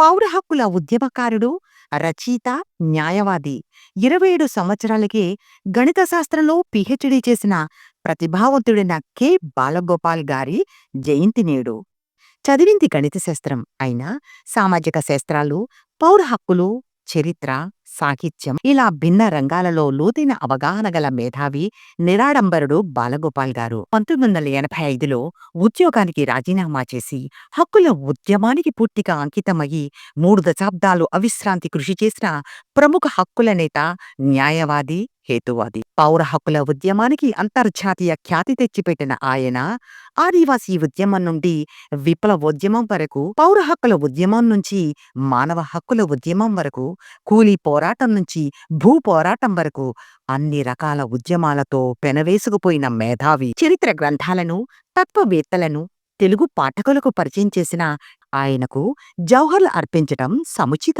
పౌర హక్కుల ఉద్యమకారుడు రచయిత న్యాయవాది. ఇరవై ఏడు సంవత్సరాలకే గణిత శాస్త్రంలో పిహెచ్డి చేసిన ప్రతిభావంతుడైన కె. బాలగోపాల్ గారి జయంతి నేడు. చదివింది గణిత శాస్త్రం అయినా సామాజిక శాస్త్రాలు పౌర హక్కులు చరిత్ర సాహిత్యం ఇలా భిన్న రంగాలలో లోతైన అవగాహన గల మేధావి నిరాడంబరుడు బాలగోపాల్ గారు. పంతొమ్మిది వందల ఎనభై ఐదులో ఉద్యోగానికి రాజీనామా చేసి హక్కుల ఉద్యమానికి పూర్తిగా అంకితమయ్యి మూడు దశాబ్దాలు అవిశ్రాంతి కృషి చేసిన ప్రముఖ హక్కుల నేత న్యాయవాది హేతువాది. పౌర హక్కుల ఉద్యమానికి అంతర్జాతీయ ఖ్యాతి తెచ్చిపెట్టిన ఆయన ఆదివాసీ ఉద్యమం నుండి విప్లవోద్యమం వరకు పౌర హక్కుల ఉద్యమం నుంచి మానవ హక్కుల ఉద్యమం వరకు కూలీ పోరాటం నుంచి భూ పోరాటం వరకు అన్ని రకాల ఉద్యమాలతో పెనవేసుకుపోయిన మేధావి. చరిత్ర గ్రంథాలను తత్వవేత్తలను తెలుగు పాఠకులకు పరిచయం చేసిన ఆయనకు జౌహర్లు అర్పించటం సముచితం.